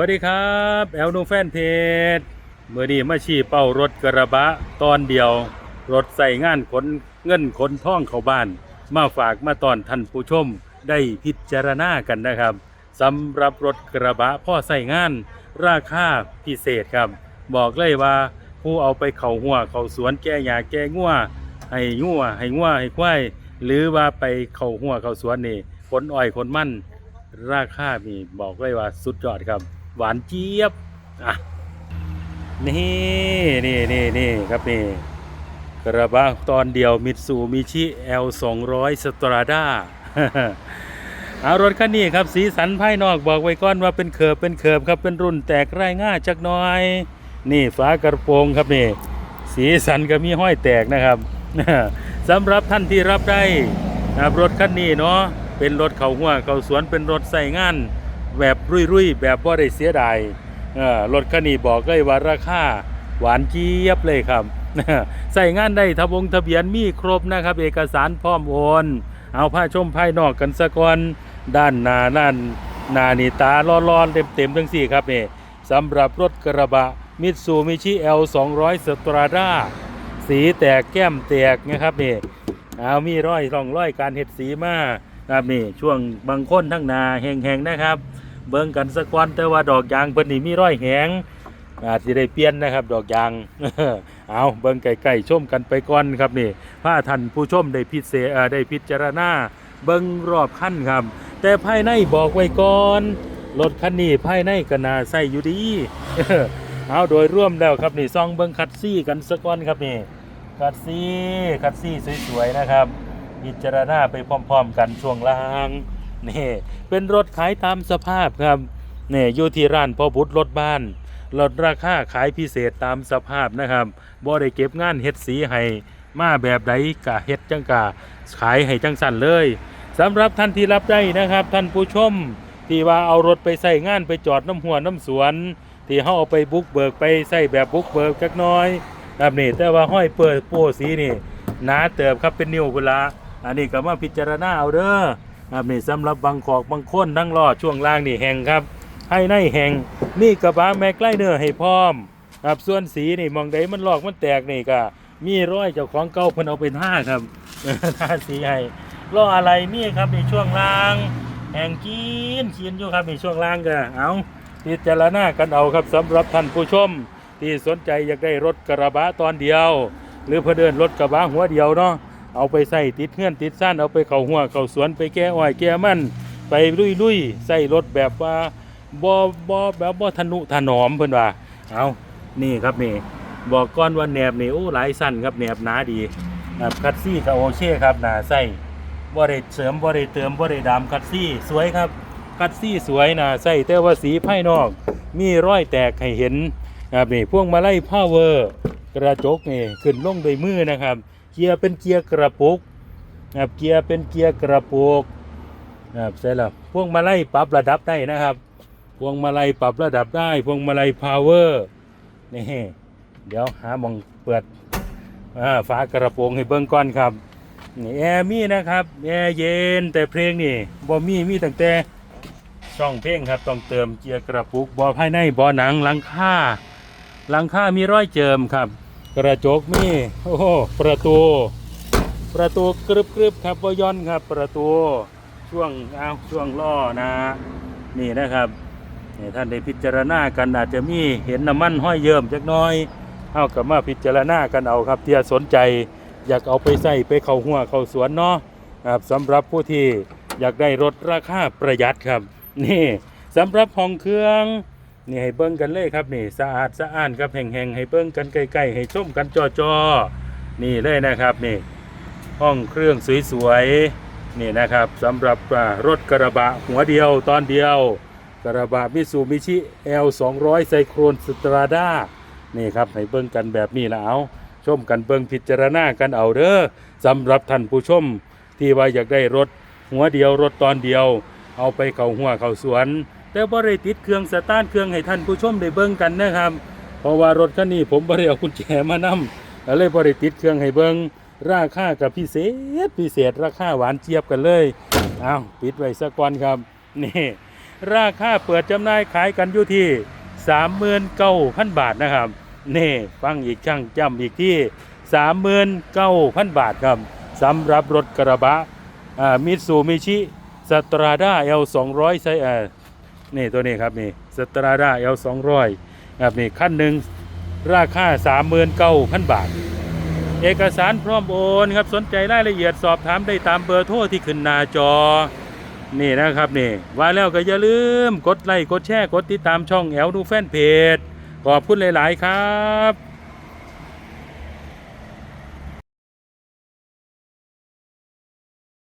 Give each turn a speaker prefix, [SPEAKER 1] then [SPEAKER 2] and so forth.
[SPEAKER 1] สวัสดีครับแอลนูแฟนเพจเมื่อนี้มาชี้เป้ารถกระบะตอนเดียว รถใส่งานขนเงินขนท่องเข้าบ้าน มาฝากมาตอนท่านผู้ชมได้พิจารณากันนะครับสำหรับรถกระบะพ่อใส่งาน ราคาพิเศษครับ บอกเลยว่าผู้เอาไปเข่าหัวเข่าสวนแก้หญ้าแก้งัวให้งัวให้งัวให้ควายหรือว่าไปเข่าหัวเข่าสวนนี่ขนอ้อยขนมันราคานี่บอกเลยว่าสุดยอดครับ หวานเจี๊ยบอะนี่นี่นี่นี่ครับนี่กระบะตอนเดียวมิตซูมิชิ L 2 0 0สตราด้าเอารถคันนี้ครับสีสันภายนอกบอกไว้ก่อนว่าเป็นเคิร์บเป็นเคิร์บครับเป็นรุ่นแตกไร่ง่าจักน้อย นี่ฝากระโปรงครับนี่ สีสันก็มีห้อยแตกนะครับสำหรับท่านที่รับได้นะครับรถคันนี้เนาะเป็นรถเขาหัวเขาสวนเป็นรถใส่งาน แบบรุ่ยๆ แบบว่าได้เสียดายรถคันนี้บอกเลยว่าราคาหวานเจี๊ยบเลยครับใส่งานได้ทะบงทะเบียนมีครบนะครับ เอกสารพร้อมโอน เอาผ้าชมภายนอกกันสะก่อนด้านหน้าด้านหน้านี่ตาร้อนๆเต็มๆทั้งสี่ครับนี่สำหรับรถกระบะมิตซูมิชิ L 200 s t r a d a สีแตกแก้มแตกนะครับนี่เอามีร้อยร่องร้อยการเห็ดสีมา ครับนี่ช่วงบางคนทั้งนาแห้งๆนะครับ เบิ่งกันสักวันแต่ว่าดอกยางเพิ่นนี่มีร้อยแหงอาจจะได้เปลี่ยนนะครับ ดอกยาง เอาเบิ่งไก่ๆชมกันไปก่อนครับนี่พาท่านผู้ชมได้พิเศษเอ่อได้พิจารณาเบิ่งรอบคันครับ แต่ภายในบอกไว้ก่อนรถคันนี้ภายในก็น่าใส่อยู่ดีเอาโดยร่วมแล้วครับนี่ซองเบิ่งคัดซี่กันสักวันครับนี่คัดซี่คัดซี่สวยๆนะครับ พิจารณาไปพร้อมๆ กันช่วงล่างนี่เป็นรถขายตามสภาพครับนี่อยู่ที่ร้านพ่อบุตรรถบ้านลดราคาขายพิเศษตามสภาพนะครับบ่ได้เก็บงานเฮ็ดสีให้มาแบบใดกะเฮ็ดจังกะขายให้จังสั่นเลยสำหรับท่านที่รับได้นะครับ ท่านผู้ชมที่ว่าเอารถไปใส่งานไปจอดน้ำหัวน้ำสวน ที่เฮาเอาไปบุกเบิกไปใส่แบบบุกเบิกจักน้อยครับนี่แต่ว่าห้อยเปิดโป้สีนี่หนาเติบครับเป็นนิ้วกุละ อันนี้ก็มาพิจารณาเอาเด้อครับนี่สำหรับบางขอกบางคนทั้งรอดช่วงล่างนี่แห้งครับ ให้ในแห้งนี่กระบะแม็กไลเนอร์ให้พร้อมครับส่วนสีนี่มองใดมันลอกมันแตกนี่ก็มีร้อยเจ้าของเก่าเพิ่นเอาเป็นห้าครับทาสีให้ล้ออะไรนี่ครับในช่วงล่าง แห้งจีนจีนอยู่ครับในช่วงล่างก็เอาพิจารณากันเอาครับสำหรับท่านผู้ชม ที่สนใจอยากได้รถกระบะตอนเดียว หรือเพอเดินรถกระบะหัวเดียวเนาะ เอาไปใส่ติดเพื่อนติดสั้นเอาไปเข้าหัวเข้าสวนไปแก้อ้อยแก้มันไปลุยลุยใส่รถแบบว่าบ่บ่แบบบ่ทนุถนอมเพิ่อนว่าเอานี่ครับนี่บอกก้อนว่าแหนบนี่โอ้หลายสั้นครับแหนบหนาดีครับคัดซี่กับโอเช่ครับหนาใส่บ่ได้เสริมบ่ได้เติมบ่ได้ดามคัดซี่สวยครับคัดซี่สวยนาใส่แต่ว่าสีภายนอก มีรอยแตกให้เห็นครับนี่พวงมาลัยพาวเวอร์กระจกนี่ขึ้นลงโดยมือนะครับ เกียร์เป็นเกียร์กระปุกนะครับเกียร์เป็นเกียร์กระปุกนะครับใช่แล้วพวงมาลัยปรับระดับได้นะครับ พวงมาลัยปรับระดับได้ พวงมาลัยพาวเวอร์นี่เดี๋ยวหาหมองเปิดอ่าฝากระโปรงให้เบิ้งก่อนครับนี่แอร์มีนะครับแอร์เย็นแต่เพลงนี่บ่มีมีตั้งแต่ช่องเพลงครับต้องเติมเกียร์กระปุกบ่ภายในบ่หนังหลังคาหลังคามีร้อยเจิมครับ กระจกมีโอ้โหประตู ประตูกรึบกรึบครับบย้อนครับประตูช่วงอ้าวช่วงล้อนะนี่นะครับนี่ท่านได้พิจารณากันอาจจะมีเห็นน้ำมันห้อยเยิ่มจักน้อยเอากับมาพิจารณากันเอาครับที่สนใจอยากเอาไปใส่ไปเข้าหัวเข้าสวนเนาะครับสำหรับผู้ที่อยากได้รถราคาประหยัดครับ นี่สำหรับห้องเครื่อง นี่ให้เบิ้งกันเลยครับนี่สะอาดสะอ้านครับแห่งๆให้เบิ้งกันใกล้ๆให้ชมกันจอๆนี่เลยนะครับนี่ห้องเครื่องสวยๆนี่นะครับสำหรับรถกระบะหัวเดียวตอนเดียว กระบะมิซูมิชิ L 2 0 0ไซโครนสตราด้านี่ครับให้เบิ้งกันแบบนี้และเอาชมกันเบิ้งพิจารณากันเอาเด้อสำหรับท่านผู้ชมที่ว่าอยากได้รถหัวเดียวรถตอนเดียว เอาไปเข้าหัวเข้าสวน แต่บ่ได้ติดเครื่องสตาร์ทเครื่องให้ท่านผู้ชมได้เบิ่งกันนะครับ เพราะว่ารถคันนี้ผมบ่ได้เอากุญแจมานำก็เลยบ่ได้ติดเครื่องให้เบิ่งราคากับพิเศษพิเศษราคาหวานเจี๊ยบกันเลยเอาปิดไว้สักก่อนครับ นี่ราคาเปิดจำหน่ายขายกันอยู่ที่39,000บาทนะครับนี่ฟังอีกช่างจำอีกที่39,000บาทครับสำหรับรถกระบะมิตซูมิชิสตราด้า L 200ไซส์อ่า นี่ตัวนี้ครับนี่สตราด้า L 200ครับนี่ขั้นหนึ่งราคา39,000บาท เอกสารพร้อมโอนครับสนใจรายละเอียดสอบถามได้ตามเบอร์โทรที่ขึ้นหน้าจอ นี่นะครับนี่ว่าแล้วก็อย่าลืมกดไลค์กดแชร์กดติดตามช่องแอลดูแฟนเพจขอบคุณหลาย ๆ ครับ